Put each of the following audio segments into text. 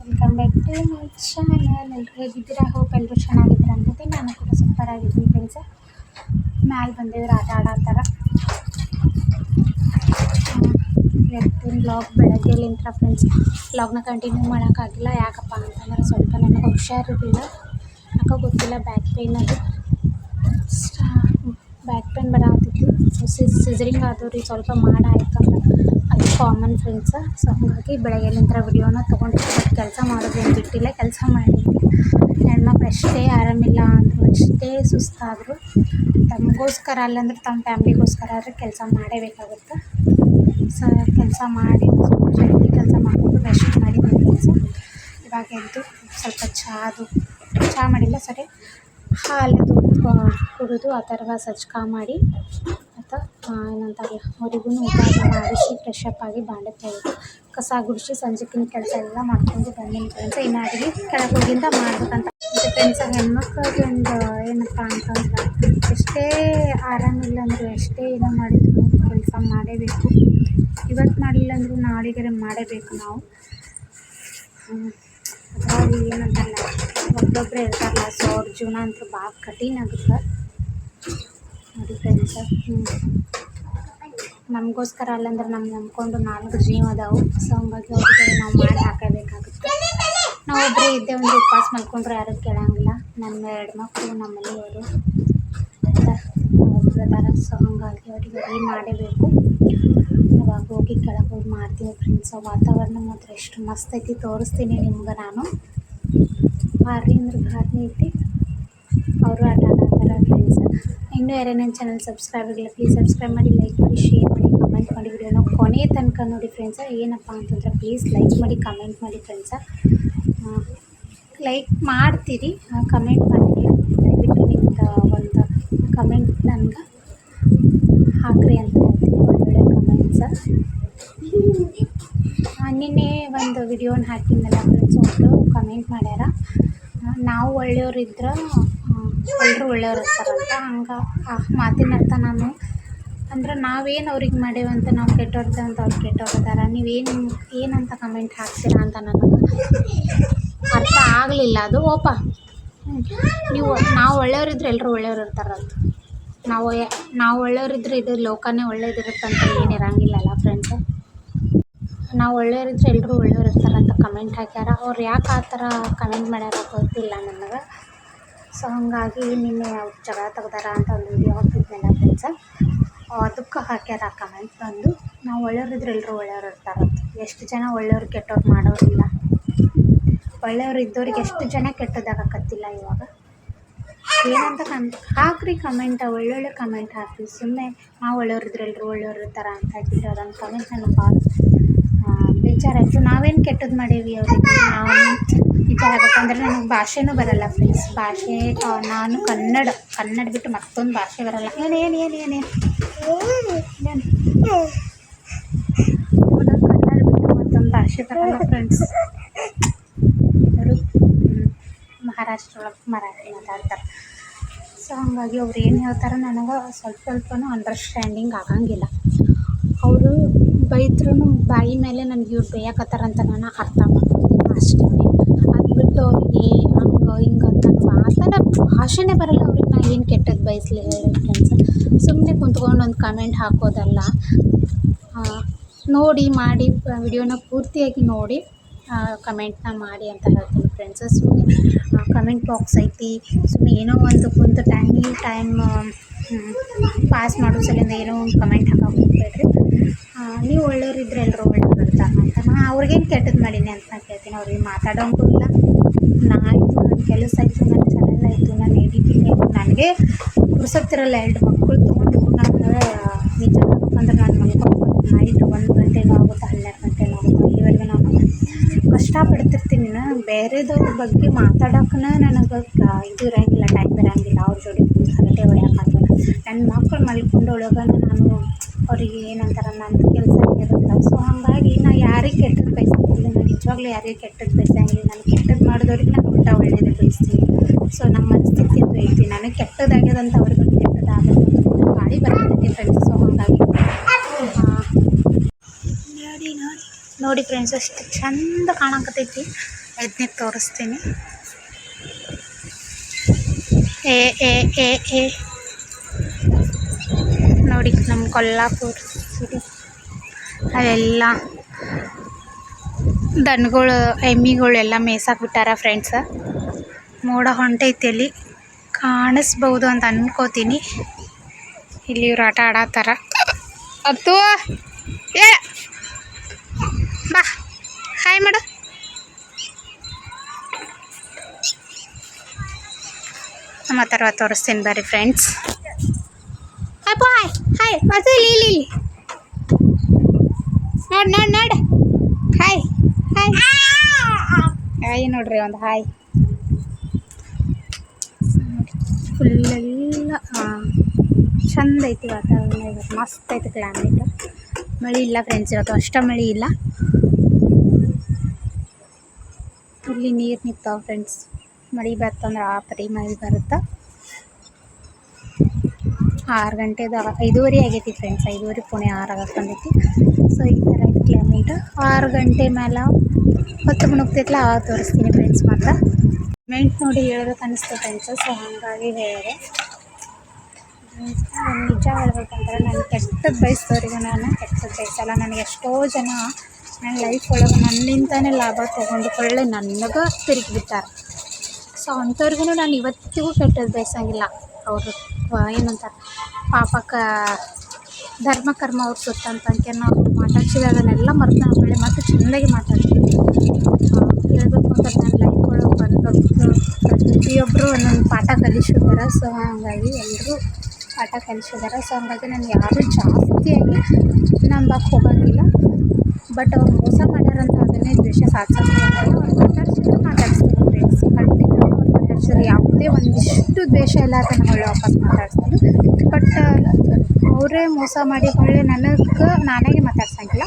Welcome back to my channel ಎಲ್ಲರೂ ಹೇಗಿದ್ದೀರಾ hope ಎಲ್ಲರೂ ಚೆನ್ನಾಗಿದ್ದೀರಾ ಅನ್ಕೋತಿ ನಾನು ಕೂಡ ಸೂಪರ್ ಆಗಿದ್ದೀನಿ ಫ್ರೆಂಡ್ಸ ಮ್ಯಾಲೆ ಬಂದಿದ್ರು ಆಟ ಆಡತ್ತಾರ ಇವತ್ತಿನ ಬ್ಲಾಗ್ ಫ್ರೆಂಡ್ಸ್ ಫ್ರೆಂಡ್ಸ್ ಬ್ಲಾಗ್ನ ಕಂಟಿನ್ಯೂ ಮಾಡೋಕ್ಕಾಗಿಲ್ಲ. ಯಾಕಪ್ಪ ಅಂತಂದ್ರೆ ಸ್ವಲ್ಪ ನನಗೆ ಹುಷಾರಿರಲಿಲ್ಲ. ಯಾಕೋ ಗೊತ್ತಿಲ್ಲ ಬ್ಯಾಕ್ ಪೇನ್ ಅದು. ಬ್ಯಾಕ್ ಪೇನ್ ಬರತ್ತಿತ್ತು ಸಿಸರಿಂಗ್ ಆದವ್ರಿಗೆ ಸ್ವಲ್ಪ ಮಾಡ ಆಯ್ತಂದ್ರೆ ಅದು ಕಾಮನ್ ಫ್ರೆಂಡ್ಸ ಸೊ ಹಾಗಾಗಿ ಬೆಳಗ್ಗೆಲಿಂತ್ರ ವಿಡಿಯೋನ ತೊಗೊಂಡು ಕೆಲಸ ಮಾಡೋದೇನು ಬಿಟ್ಟಿಲ್ಲ ಕೆಲಸ ಮಾಡಿದ್ವಿ. ಹೆಣ್ಮಕ್ಳು ಎಷ್ಟೇ ಆರಾಮಿಲ್ಲ ಅಂದರು ಅಷ್ಟೇ ಸುಸ್ತಾದರೂ, ತಮಗೋಸ್ಕರ ಅಲ್ಲಂದ್ರೆ ತಮ್ಮ ಫ್ಯಾಮ್ಲಿಗೋಸ್ಕರ ಆದರೆ ಕೆಲಸ ಮಾಡೇಬೇಕಾಗುತ್ತೆ. ಸೊ ಕೆಲಸ ಮಾಡಿ ಜಲ್ದಿ ಕೆಲಸ ಮಾಡಿಕೊಂಡು ರೆಸ್ಟ್ ಮಾಡಿದ್ವಿ ಕೆಲಸ ಇವಾಗ ಎದ್ದು ಸ್ವಲ್ಪ ಚಾದು ಚಹಾ ಮಾಡಿಲ್ಲ ಸರಿ ಹಾಲದು ಕುಡಿದು ಆ ಥರ ಸಜ್ಕ ಮಾಡಿ ಮತ್ತು ಏನಂತಾರಲ್ಲ, ಅವರಿಗೂ ಊಟ ಮಾಡಿಸಿ ಫ್ರೆಶ್ ಅಪ್ ಆಗಿ ಬಾಂಡೆ ತೊಳೆದು ಕಸ ಗುಡಿಸಿ ಸಂಜೆಕಿನ ಕೆಲಸ ಎಲ್ಲ ಮಾಡ್ಕೊಂಡು ಬಂದಿನಿ ಫ್ರೆಂಡ್ಸ್ ಇನ್ನು ಅಡುಗೆ ಕೆಳಗೆ ಹೋಗಿಂದ ಮಾಡ್ಬೇಕಂತ. ಫ್ರೆಂಡ್ಸ್ ಹೆಣ್ಮಕ್ಳಿಗೆ ಒಂದು ಏನಪ್ಪ ಅಂತಂದ್ರೆ ಎಷ್ಟೇ ಆರಾಮಿಲ್ಲ ಅಂದರೂ ಎಷ್ಟೇ ಏನೋ ಮಾಡಿದ್ರು ಕೆಲಸ ಮಾಡೇಬೇಕು. ಇವತ್ತು ಮಾಡಲಿಲ್ಲ ಅಂದರೂ ನಾಳೆಗೆ ಮಾಡೇಬೇಕು ನಾವು. ಅದರಲ್ಲಿ ಏನಂತಾರಲ್ಲ ಒಬ್ಬೊಬ್ಬರೇ ಇರ್ತಾರಲ್ಲ ಸೊ, ಅವ್ರ ಜೀವನ ಅಂತೂ ಭಾಳ ಕಠಿಣ ಆಗುತ್ತೆ. ನೋಡಿ ಫ್ರೆಂಡ್ಸ ನಮಗೋಸ್ಕರ ಅಲ್ಲಂದ್ರೆ ನಮ್ಗೆ ನಂಬ್ಕೊಂಡು ನಾಲ್ಕು ಜೀವ ಅದಾವು. ಸೊ ಹಂಗಾಗಿ ಅವ್ರಿಗೆ ನಾವು ಮಾಡಿ ಹಾಕಬೇಕಾಗುತ್ತೆ. ನಾವು ಒಬ್ಬರೇ ಇದ್ದೇ ಒಂದು ಉಪವಾಸ ಮಾಡಿಕೊಂಡ್ರೆ ಯಾರೂ ಕೇಳಂಗಿಲ್ಲ. ನಮ್ಮ ಎರಡು ಮಕ್ಕಳು ನಮ್ಮ ಮನೆಯವರು. ಒಬ್ಬರು ಅದಾರ. ಸೊ ಹಂಗಾಗಿ ಅವ್ರಿಗೆ ಅಡುಗೆ ಮಾಡೇಬೇಕು. ಅವಾಗ ಹೋಗಿ ಕೆಳಗೆ ಹೋಗಿ ಮಾಡ್ತೀವಿ ಫ್ರೆಂಡ್ಸ್ ವಾತಾವರಣ ಮಾತ್ರ ಎಷ್ಟು ಮಸ್ತ್ ಐತಿ ತೋರಿಸ್ತೀನಿ ನಿಮ್ಗೆ ನಾನು. ಭಾರಿ ಅಂದ್ರೆ ಭಾರಿ ಐತಿ. ಅವರು ಆಟ ಆಡ್ತಾರೆ ಫ್ರೆಂಡ್ಸ್ ಇನ್ನೂ ಯಾರೇ ನನ್ನ ಚಾನಲ್ ಸಬ್ಸ್ಕ್ರೈಬ್ ಆಗಿಲ್ಲ ಪ್ಲೀಸ್ ಸಬ್ಸ್ಕ್ರೈಬ್ ಮಾಡಿ ಲೈಕ್ ಮಾಡಿ ಶೇರ್ ಮಾಡಿ ಕಮೆಂಟ್ ಮಾಡಿ ವಿಡಿಯೋನ ಕೊನೆ ತನಕ ನೋಡಿ ಫ್ರೆಂಡ್ಸ ಏನಪ್ಪ ಅಂತಂದ್ರೆ ಪ್ಲೀಸ್ ಲೈಕ್ ಮಾಡಿ ಕಮೆಂಟ್ ಮಾಡಿ ಫ್ರೆಂಡ್ಸ ಲೈಕ್ ಮಾಡ್ತೀರಿ ಕಮೆಂಟ್ ಮಾಡಿ. ದಯವಿಟ್ಟು ನಿಮ್ದು ಒಂದು ಕಮೆಂಟ್ ನನಗೆ ಹಾಕ್ರಿ ಅಂತ ಹೇಳ್ತೀನಿ ಒಳ್ಳೊಳ್ಳೆ ಕಮೆಂಟ್ಸ ನಿನ್ನೆ ಒಂದು ವಿಡಿಯೋನ ಹಾಕಿದ್ನಲ್ಲ ಫ್ರೆಂಡ್ಸ್ ಒಬ್ಬರು ಕಮೆಂಟ್ ಮಾಡ್ಯಾರ. ನಾವು ಒಳ್ಳೆಯವ್ರಿದ್ರೆ ಎಲ್ಲರೂ ಒಳ್ಳೆಯವ್ರು ಇರ್ತಾರಂತ ಹಂಗೆ ಆ ಮಾತಿನ ಅರ್ಥ ನಾನು. ಅಂದ್ರೆ ನಾವೇನು ಅವ್ರಿಗೆ ಮಾಡೇವಂತ ಅಂತ ನಾವು ಕೆಟ್ಟವ್ರದ್ದು ಅಂತ ಅವ್ರು ಕೆಟ್ಟವ್ರು ಅದಾರ ನೀವೇನು ಏನಂತ ಕಮೆಂಟ್ ಹಾಕ್ತೀರಾ ಅಂತ ನನಗೆ ಅರ್ಥ ಆಗಲಿಲ್ಲ. ಅದು ಓಪ. ನೀವು, ನಾವು ಒಳ್ಳೆಯವರಿದ್ರೆ ಎಲ್ಲರೂ ಒಳ್ಳೆಯವ್ರು ಇರ್ತಾರಂತ. ನಾವು ನಾವು ಒಳ್ಳೆಯವರಿದ್ರೆ ಇದು ಲೋಕನೇ ಒಳ್ಳೇದಿರುತ್ತಂತ ಏನು ಇರಂಗಿಲ್ಲಲ್ಲ ಫ್ರೆಂಡ್ಸ್ ನಾವು ಒಳ್ಳೆಯವರಿದ್ರೆ ಎಲ್ಲರೂ ಒಳ್ಳೆಯವ್ರು ಇರ್ತಾರಂತ ಕಮೆಂಟ್ ಹಾಕ್ಯಾರ. ಅವ್ರು ಯಾಕೆ ಆ ಥರ ಕಮೆಂಟ್ ಮಾಡ್ಯಾರ ಗೊತ್ತಿಲ್ಲ ನನಗೆ. ಸೊ ಹಂಗಾಗಿ ನಿನ್ನೆ ಅವ್ರು ಜಗಳ ತೆಗ್ದಾರ ಅಂತ ಒಂದು ವಿಡಿಯೋ ಹಾಕಿದ್ನಲ್ಲ ಫ್ರೆಂಡ್ಸ ಅದಕ್ಕೆ ಹಾಕ್ಯಾರ ಆ ಕಮೆಂಟ್ ಬಂದು, ನಾವು ಒಳ್ಳೆಯವರಿದ್ರೆ ಎಲ್ಲರೂ ಒಳ್ಳೆಯವ್ರು ಇರ್ತಾರಂತ ಎಷ್ಟು ಜನ ಒಳ್ಳೆಯವ್ರು ಕೆಟ್ಟವ್ರು ಮಾಡೋರಿಲ್ಲ ಒಳ್ಳೆಯವ್ರು ಇದ್ದವ್ರಿಗೆ ಎಷ್ಟು ಜನ ಕೆಟ್ಟದಾಗಕತ್ತಿಲ್ಲ ಇವಾಗ? ಏನಂತ ಕಮ್, ಹಾಕ್ರಿ ಕಮೆಂಟ ಒಳ್ಳೊಳ್ಳೆ ಕಮೆಂಟ್ ಹಾಕಿ ಸುಮ್ಮನೆ ನಾವು ಒಳ್ಳೆಯವ್ರಿದ್ರೆ ಎಲ್ಲರೂ ಒಳ್ಳೆಯವ್ರು ಇರ್ತಾರೆ ಅಂತ ಹಾಕಿದ್ರೆ ಅದೊಂದು ಕಮೆಂಟ್ ನನಗೆ ಭಾಳ ಬೇಜಾರಾಯಿತು. ನಾವೇನು ಕೆಟ್ಟದ್ದು ಮಾಡೀವಿ ಅವ್ರಿಗೆ? ನಾವು ವಿಚಾರ ಆಗಬೇಕಂದ್ರೆ ನನಗೆ ಭಾಷೆನೂ ಬರಲ್ಲ ಫ್ರೆಂಡ್ಸ್ ಭಾಷೆ ನಾನು ಕನ್ನಡ ಕನ್ನಡ ಬಿಟ್ಟು ಮತ್ತೊಂದು ಭಾಷೆ ಬರಲ್ಲ. ಏನು ಏನು ಏನು ಏನು ಏನು? ಕನ್ನಡ ಬಿಟ್ಟು ಮತ್ತೊಂದು ಭಾಷೆ ಬರಲ್ಲ ಫ್ರೆಂಡ್ಸ್ ಅವರು ಮಹಾರಾಷ್ಟ್ರ ಒಳಗೆ ಮರಾಠಿ ಮಾತಾಡ್ತಾರೆ. ಸೊ ಹಾಗಾಗಿ ಅವ್ರು ಏನು ಹೇಳ್ತಾರೆ ನನಗೆ ಸ್ವಲ್ಪ ಸ್ವಲ್ಪನು ಅಂಡರ್ಸ್ಟ್ಯಾಂಡಿಂಗ್ ಆಗಂಗಿಲ್ಲ. ಅವರು ಬೈದ್ರೂ ಬಾಯಿ ಮೇಲೆ ನನಗೆ ಇವ್ರು ಬೇಯಕತ್ತಾರಂತ ನಾನು ಅರ್ಥ ಮಾಡ್ಕೊತೀನಿ ಅಷ್ಟೇ. ಅದು ಅವರಿಗೆ ಹಂಗೆ ಹಿಂಗೆ ಅಂತ ಥರ ಭಾಷೆನೇ ಬರಲ್ಲ ಅವ್ರಿಗೆ. ನಾ ಏನು ಕೆಟ್ಟದ್ದು ಬಯಸಲಿ ಹೇಳಿ ಫ್ರೆಂಡ್ಸ್ ಸುಮ್ಮನೆ ಕುಂತ್ಕೊಂಡು ಒಂದು ಕಮೆಂಟ್ ಹಾಕೋದಲ್ಲ. ನೋಡಿ ಮಾಡಿ ವಿಡಿಯೋನ ಪೂರ್ತಿಯಾಗಿ ನೋಡಿ ಕಮೆಂಟ್ನ ಮಾಡಿ ಅಂತ ಹೇಳ್ತೀನಿ ಫ್ರೆಂಡ್ಸ್ ಸುಮ್ಮನೆ ಕಮೆಂಟ್ ಬಾಕ್ಸ್ ಐತಿ. ಸುಮ್ಮನೆ ಏನೋ ಒಂದು ಕುಂತು ಟೈಮ್ ಟೈಮ್ ಪಾಸ್ ಮಾಡೋ ಸಲಿಂದ ಏನೋ ಒಂದು ಕಮೆಂಟ್ ಆ, ನೀವು ಒಳ್ಳೆಯವ್ರಿದ್ರೆ ಎಲ್ಲರೂ ಒಳ್ಳೆಯವ್ರು ಬರ್ತಾರೆ ಅಂತ. ನಾನು ಅವ್ರಿಗೇನು ಕೆಟ್ಟದ್ದು ಮಾಡೀನಿ ಅಂತ ನಾನು ಕೇಳ್ತೀನಿ. ಅವ್ರಿಗೆ ಮಾತಾಡೋಂಗೂ ಇಲ್ಲ. ಕೆಲಸ ಆಯಿತು ನನ್ನ ಚಾನಲ್ ಆಯಿತು. ನಾನು ಎಡಿಟಿಂಗ್ ಆಯಿತು ನನಗೆ ಪುರ್ಸೊತ್ತಿರಲ್ಲ ಎರಡು ಮಕ್ಕಳು ತೊಗೊಂಡು ನಾನು ನಿಜ ಅಂದ್ರೆ ನಾನು ಮಲ್ಕೊಂಡು ನೈಟ್ ಒಂದು ಗಂಟೆನೂ ಆಗುತ್ತೆ ಹನ್ನೆರಡು ಗಂಟೆನೂ ಆಗುತ್ತೆ ಇಲ್ಲಿವರೆಗೂ ನಾನು ಕಷ್ಟಪಡ್ತಿರ್ತೀನಿ ನಾನು. ಬೇರೆದವ್ರ ಬಗ್ಗೆ ಮಾತಾಡೋಕ್ಕನ ನನಗೆ ಇದು ಇರೋಂಗಿಲ್ಲ ಟೈಮ್ ಇರೋಂಗಿಲ್ಲ. ಅವ್ರ ಜೋಡಿ ಹರಟೆ ಹೊಡ್ಯೋಕ್ಕಾಗಲ್ಲ ನನ್ನ ಮಕ್ಕಳು ಮಲ್ಕೊಂಡು ಒಳಗನ ನಾನು ಅವರಿಗೆ ಏನಂತಾರೆ ನನ್ನ ಕೆಲಸ ಇರುತ್ತೆ ಸೊ ಹಾಗಾಗಿ ನಾ ಯಾರಿಗೆ ಕೆಟ್ಟದ್ದು ಬಯಸಂಗಿಲ್ಲ ನಾನು ನಿಜವಾಗ್ಲೂ ಯಾರಿಗೆ ಕೆಟ್ಟದ್ದು ಬಯಸಂಗಿಲ್ಲ ನಾನು ಕೆಟ್ಟದ್ದು ಮಾಡಿದವ್ರಿಗೆ ನಾನು ಊಟ ಒಳ್ಳೇದೇ ಬಯಸ್ತೀನಿ. ಸೊ ನಮ್ಮ ಮನಸ್ಥಿತಿ ಅದು ಐತಿ ನನಗೆ ಕೆಟ್ಟದಾಗ್ಯದಂತ ಅವ್ರಿಗೆ ಕೆಟ್ಟದಾಗಬೇಕು ಗಾಳಿ ಬರ್ತೈತಿ ಫ್ರೆಂಡ್ಸ್ ಸೊ ಹಾಗಾಗಿ ನೋಡಿ ನೋಡಿ ನೋಡಿ ಫ್ರೆಂಡ್ಸ್ ಅಷ್ಟು ಚಂದ ಕಾಣಕತ್ತೈತಿ. ಅದನ್ನೇ ತೋರಿಸ್ತೀನಿ. ಏ ಎ ಎ ಏ. ನೋಡಿ, ನಮ್ಮ ಕೊಲ್ಲಾಪುರ ಸಿಟಿ ಅಲ್ಲೆಲ್ಲ ದನಗಳು ಎಮ್ಮಿಗಳೆಲ್ಲ ಮೇಯ್ಸಕ್ಕೆ ಬಿಟ್ಟಾರ ಫ್ರೆಂಡ್ಸ ಮೋಡ ಹೊಂಟೈತಿ ಅಲ್ಲಿ ಕಾಣಿಸ್ಬೋದು ಅಂತ ಅನ್ಕೋತೀನಿ. ಇಲ್ಲಿ ಇವ್ರು ಆಟ ಆಡತ್ತಾರ ಅತ್ತು! ಏ! ಬಾ. ಹಾಯ್ ಮಾಡು ನಮ್ಮ ಥರ ತೋರಿಸ್ತೀನಿ ಬರ್ರಿ ಫ್ರೆಂಡ್ಸ್ ಅಪ್ಪ ಹಾಯ್ ಹಾಯ್ ಮತ್ತೆ ಇಲ್ಲಿ ಇಲ್ಲಿ. ನೋಡಿ ನೋಡಿ ನೋಡಿ. ಹಾಯ್. ಹಾಯ್ ನೋಡ್ರಿ ಒಂದು ಹಾಯ್. ಫುಲ್ಲೆಲ್ಲ ಚಂದ ಐತಿ ವಾತಾವರಣ ಇವತ್ತು. ಮಸ್ತ್ ಐತಿ ಕ್ಲೈಮೇಟ್ ಮಳಿ ಇಲ್ಲ ಫ್ರೆಂಡ್ಸ್ ಇವತ್ತು ಅಷ್ಟ ಮಳಿ ಇಲ್ಲ. ಇಲ್ಲಿ ನೀರು ನಿಂತಾವ ಫ್ರೆಂಡ್ಸ್ ಮಳೆ ಬರ್ತಂದ್ರೆ ಆ ಪರಿ ಮಳೆ ಬರುತ್ತೆ? ಆರು ಗಂಟೆದ ಐದೂವರೆ ಆಗೈತಿ ಫ್ರೆಂಡ್ಸ್ ಐದೂವರೆ ಪುಣೆ ಆರು ಆಗಕ್ಕೆ ಬಂದೈತಿ. ಸೊ ಈ ಥರ ಕ್ಲೈಮೇಟ್ ಆರು ಗಂಟೆ ಮೇಲೆ ಹತ್ತು ಮುಣುಗ್ತೈತಲ್ಲ ಆ ತೋರಿಸ್ತೀನಿ ಫ್ರೆಂಡ್ಸ್ ಮಾತ್ರ. ಮೆಂಟ್ ನೋಡಿ ಹೇಳ್ಬೇಕು ಅನಿಸ್ತು ಫ್ರೆಂಡ್ಸ್ ಸೊ ಹಾಗಾಗಿ ಹೇಳಿದೆ. ನಿಜ ಹೇಳ್ಬೇಕಂದ್ರೆ ನಾನು ಕೆಟ್ಟದ್ದು ಬಯಸೋರಿಗೆ ನಾನು ಕೆಟ್ಟದ್ದು ಬಯಸಲ್ಲ. ನನಗೆ ಎಷ್ಟೋ ಜನ ನನ್ನ ಲೈಫ್ ಒಳಗೆ ನನ್ನಿಂದನೇ ಲಾಭ ತೊಗೊಂಡುಕೊಳ್ಳೆ, ನನಗೆ ತಿರುಗಿ ಬಿಟ್ಟಾರೆ ಸೊ ಅಂಥವ್ರಿಗೂ ನಾನು ಇವತ್ತಿಗೂ ಕೆಟ್ಟದ್ದು ಬಯಸಂಗಿಲ್ಲ. ಅವರು ಏನಂತಾರೆ, ಪಾಪಕ್ಕೆ ಧರ್ಮ, ಕರ್ಮ ಅವ್ರ ಸುತ್ತ ಅಂತಂಕೆ ನಾವು ಮಾತಾಡ್ಸಿದ್ರೆ ಅದನ್ನೆಲ್ಲ ಮರೆತು ನಾನು ಒಳ್ಳೆ ಮಾತು ಚೆಂದಾಗಿ ಮಾತಾಡ್ತೀನಿ ಹೇಳ್ಬೇಕು ಅಂತ ನನ್ನ ಲೈಫ್ ಒಳಗೆ ಬಂದು ಪ್ರತಿಯೊಬ್ಬರು ಒಂದೊಂದು ಪಾಠ ಕಲಿಸಿದಾರೆ ಸೊ ಹಾಗಾಗಿ ಎಲ್ಲರೂ ಪಾಠ ಕಲಿಸಿದಾರೆ. ಸೊ ಹಾಗಾಗಿ ನಾನು ಯಾರೂ ಜಾಸ್ತಿಯಾಗಿ ನಂಬಕ್ಕೆ ಹೋಗೋಂಗಿಲ್ಲ. ಬಟ್ ಅವ್ರು ಮೋಸ ಮಾಡ್ಯಾರಂತ ಅದನ್ನೇ ದ್ವೇಷ ಸಾಧಿಸೋಕೆ ಅವ್ರು ಮಾತಾಡಿಸ್ತೀನಿ ಫ್ರೆಂಡ್ಸ್ ಖಂಡಿತ ಅವ್ರು ಮಾತಾಡ್ಸಿದ್ರೆ ಒಂದಿಷ್ಟು ದ್ವೇಷ ಇಲ್ಲ ಅಂತ ನಾನು ಒಳ್ಳೆ ವಾಪಸ್ ಮಾತಾಡ್ತೀನಿ ಬಟ್ ಅವರೇ ಮೋಸ ಮಾಡಿ ಹೊಳ್ಳಿ ನನಗೆ ನಾನಾಗೆ ಮಾತಾಡ್ಸಂಗಿಲ್ಲ.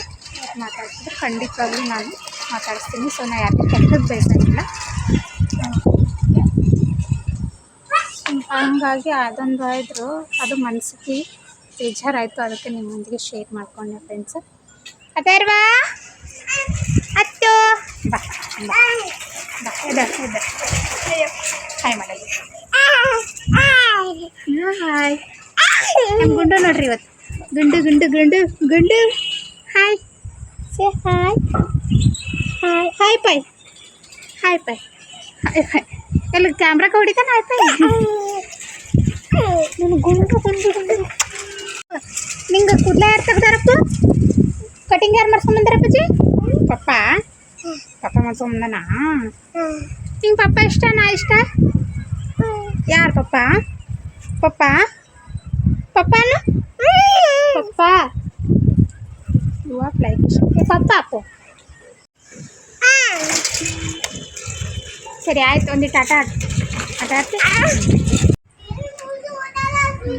ಮಾತಾಡ್ಸಿದ್ರೆ ಖಂಡಿತವಾಗ್ಲೂ ನಾನು ಮಾತಾಡಿಸ್ತೀನಿ. ಸೊ ನಾನು ಯಾರಿಗೂ ಕೆಟ್ಟದ್ದು ಬಯಸೋಂಗಿಲ್ಲ ಹಂಗಾಗಿ ಅದೊಂದು ಆದರೂ ಅದು ಮನಸ್ಸಿಗೆ ಬೇಜಾರಾಯಿತು. ಅದಕ್ಕೆ ನಿಮ್ಮೊಂದಿಗೆ ಶೇರ್ ಮಾಡ್ಕೊಂಡೆ ಫ್ರೆಂಡ್ಸ್ ಅಥರ್ವಾ ಅತ್ತು? ಬಾ. ಎದ ಎದ ಹಾಯ್ ಹಾಯ್ ಗುಂಡು ನೋಡ್ರಿ ಇವತ್ತು ಗುಂಡು ಗುಂಡು ಗುಂಡು ಗುಂಡು hi say hi hi hi bye hi bye hi hi ಎಲ್ಲ ಕ್ಯಾಮ್ರಾಕ್ಕೆ ಹೊಡಿತಾನೆ ಹಾಯ್ ಪೈ ನೀನು ಗುಂಡು ಗುಂಡು ಗುಂಡು ನಿಂಗೆ ಕೂದಲ ಯಾರು ತೆಗ್ದಾರಪ್ಪ? ಕಟಿಂಗ್ ಯಾರು ಮಾಡ್ಸ್ಕೊಂಬಂದಾರಪ್ಪಾಜಿ ಪಪ್ಪ. ಪಪ್ಪ ಮಾಡ್ಸ್ಕೊಂಬಂದನಾ ನಿಂಗೆ ಪಪ್ಪ ಇಷ್ಟ ನಾ ಇಷ್ಟ? ಯಾರು ಪಪ್ಪ? ಪಪ್ಪ? ಪಪ್ಪನು? ಪಪ್ಪ. ಯುವ ಲೈಕ್ ಪಪ್ಪ ಅಪ್ಪು ಸರಿ ಆಯ್ತು ಒಂದು ಆಟ ಆಟ ಆಟ ಆಡ್ತಿ?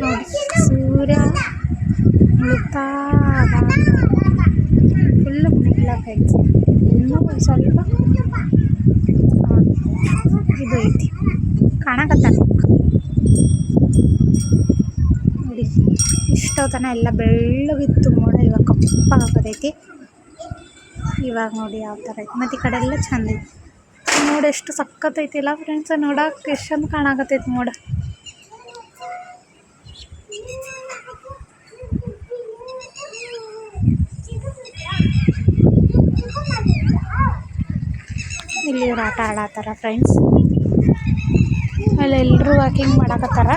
ನೋಡಿ ಸೂರ್ಯ ಮುಳುಗ್ತಾ ಫುಲ್ಲು ಮುಳುಗಿಲ್ಲ ಫ್ರೆಂಡ್ಸ್ ಇನ್ನೂ ಒಂದು ಸ್ವಲ್ಪ ಇದು ಐತಿ. ಕಾಣಕತ್ತ ನೋಡಿ, ಇಷ್ಟೊತ್ತನ ಎಲ್ಲ ಬೆಳ್ಳಗಿತ್ತು ಮೋಡ, ಇವಾಗ ಕಪ್ಪಾಗತೈತಿ. ಇವಾಗ ನೋಡಿ ಯಾವ ಥರ ಐತಿ. ಮತ್ತು ಈ ಕಡೆ ಎಲ್ಲ ಚಂದ ಐತಿ. ನೋಡಿ ಎಷ್ಟು ಸಕ್ಕತ್ತೈತಿಲ್ಲ ಫ್ರೆಂಡ್ಸ್ ನೋಡಕ್ಕೆ ಎಷ್ಟು ಚಂದ ಕಾಣಕತ್ತೈತಿ ಮೋಡ. ಇಲ್ಲಿ ಇವ್ರು ಆಟ ಆಡತ್ತಾರ ಫ್ರೆಂಡ್ಸ್ ಆಮೇಲೆ ಎಲ್ಲರೂ ವಾಕಿಂಗ್ ಮಾಡಕತ್ತಾರ.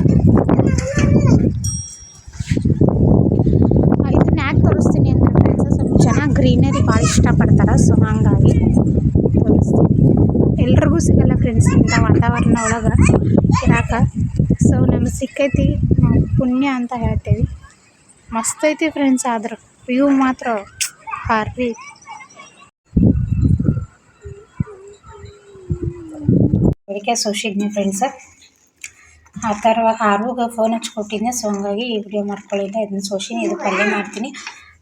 ಇದನ್ನ ಯಾಕೆ ತೋರಿಸ್ತೀನಿ ಅಂದ್ರೆ ಫ್ರೆಂಡ್ಸ್ ಸ್ವಲ್ಪ ಜನ ಗ್ರೀನರಿ ಭಾಳ ಇಷ್ಟಪಡ್ತಾರೆ ಸೊ ಹಾಗಾಗಿ ತೋರಿಸ್ತೀನಿ. ಎಲ್ರಿಗೂ ಸಿಗಲ್ಲ ಫ್ರೆಂಡ್ಸ್ ಇಂಥ ವಾತಾವರಣ ಒಳಗೆ ಇರಾಕ. ಸೊ ನಮಗೆ ಸಿಕ್ಕೈತಿ ಪುಣ್ಯ ಅಂತ ಹೇಳ್ತೀವಿ. ಮಸ್ತ್ ಐತಿ ಫ್ರೆಂಡ್ಸ್ ಆದ್ರೆ ವ್ಯೂ ಮಾತ್ರ ಭಾರಿ ಅದಕ್ಕೆ ಸೋಶಿದ್ನಿ ಫ್ರೆಂಡ್ಸ. ಆ ಥರ ಆರುಗೆ ಫೋನ್ ಹಚ್ಕೊಟ್ಟಿದ್ದೆ ಸೊ ಹಂಗಾಗಿ ಈ ವಿಡಿಯೋ ಮಾಡ್ಕೊಳ್ಳಿಲ್ಲ. ಇದನ್ನ ಸೋಶಿನಿ ಇದು ಪಲ್ಯ ಮಾಡ್ತೀನಿ.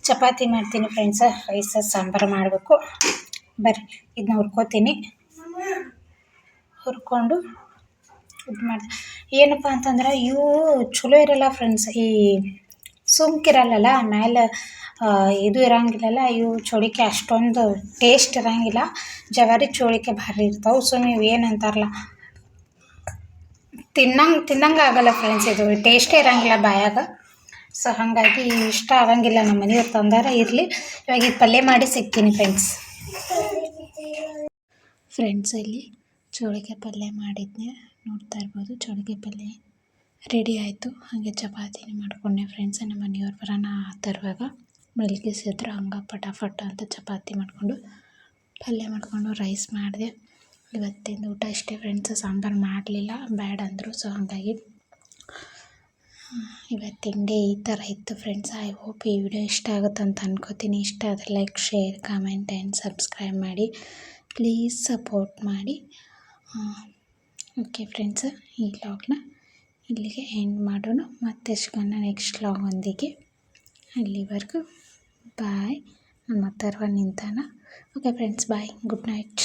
ಚಪಾತಿ ಮಾಡ್ತೀನಿ ಫ್ರೆಂಡ್ಸ. ರೈಸ, ಸಾಂಬಾರು ಮಾಡಬೇಕು. ಬರ್ರಿ ಇದನ್ನ ಹುರ್ಕೋತೀನಿ. ಹುರ್ಕೊಂಡು ಇದು ಮಾಡಿ, ಏನಪ್ಪ ಅಂತಂದ್ರೆ, ಇವು ಚಲೋ ಇರಲ್ಲ ಫ್ರೆಂಡ್ಸ್. ಈ ಸುಮ್ಕಿರಲ್ಲಲ್ಲ ಮೇಲೆ ಇದು ಇರೋಂಗಿಲ್ಲಲ್ಲ, ಇವು ಚೋಳಿಕೆ ಅಷ್ಟೊಂದು ಟೇಸ್ಟ್ ಇರೋಂಗಿಲ್ಲ. ಜವಾರಿ ಚೋಳಿಕೆ ಭಾರಿ ಇರ್ತಾವೆ ಸೊ ನೀವು ಏನು ಅಂತಾರಲ್ಲ, ತಿನ್ನಂಗೆ ತಿನ್ನಂಗೆ ಆಗಲ್ಲ ಫ್ರೆಂಡ್ಸ್ ಇದು ಟೇಸ್ಟೇ ಇರಂಗಿಲ್ಲ ಬಾಯಾಗ. ಸೊ ಹಾಗಾಗಿ ಇಷ್ಟ ಆಗಂಗಿಲ್ಲ ನಮ್ಮ ಮನೆಯವ್ರು ತಂದಾರ ಇರಲಿ. ಇವಾಗ ಇದು ಪಲ್ಯ ಮಾಡಿ ಸಿಗ್ತೀನಿ ಫ್ರೆಂಡ್ಸ್ ಫ್ರೆಂಡ್ಸ್ ಇಲ್ಲಿ ಚೌಳಿಕಾಯಿ ಪಲ್ಯ ಮಾಡಿದ್ನೆ, ನೋಡ್ತಾ ಇರ್ಬೋದು ಚೋಳಿಕೆ ಪಲ್ಯ ರೆಡಿ ಆಯಿತು. ಹಾಗೆ ಚಪಾತಿನೇ ಮಾಡಿಕೊಂಡೆ ಫ್ರೆಂಡ್ಸ್ ನಮ್ಮ ಮನೆಯವ್ರು ಬರೋಣ ತರುವಾಗ. ಮಲಗಿಸಿದ್ರು ಹಂಗೆ ಪಟಾಫಟ ಅಂತ ಚಪಾತಿ ಮಾಡಿಕೊಂಡು, ಪಲ್ಯ ಮಾಡಿಕೊಂಡು ರೈಸ್ ಮಾಡಿದೆ. ಇವತ್ತಿನ ಊಟ ಇಷ್ಟೇ ಫ್ರೆಂಡ್ಸ್ ಸಾಂಬಾರು ಮಾಡಲಿಲ್ಲ, ಬ್ಯಾಡ್ ಅಂದರು ಸೊ ಹಾಗಾಗಿ ಇವತ್ತಿನ ಡೇ ಈ ಥರ ಇತ್ತು ಫ್ರೆಂಡ್ಸ್ ಐ ಹೋಪ್ ಈ ವಿಡಿಯೋ ಇಷ್ಟ ಆಗುತ್ತೆ ಅಂತ ಅನ್ಕೋತೀನಿ. ಇಷ್ಟ ಆದರೆ like share comment and subscribe ಮಾಡಿ. ಪ್ಲೀಸ್ ಸಪೋರ್ಟ್ ಮಾಡಿ. ಓಕೆ ಫ್ರೆಂಡ್ಸ್ ಈ ವ್ಲಾಗ್ನ ಇಲ್ಲಿಗೆ ಎಂಡ್ ಮಾಡೋಣ. ಮತ್ತೆ ಸಿಗೋಣ ನೆಕ್ಸ್ಟ್ ವ್ಲಾಗೊಂದಿಗೆ ಅಲ್ಲಿವರೆಗೂ ಬಾಯ್ ನಾನು ಮಾತಾಡುವ ನಿಂತಾನ. Okay friends bye good night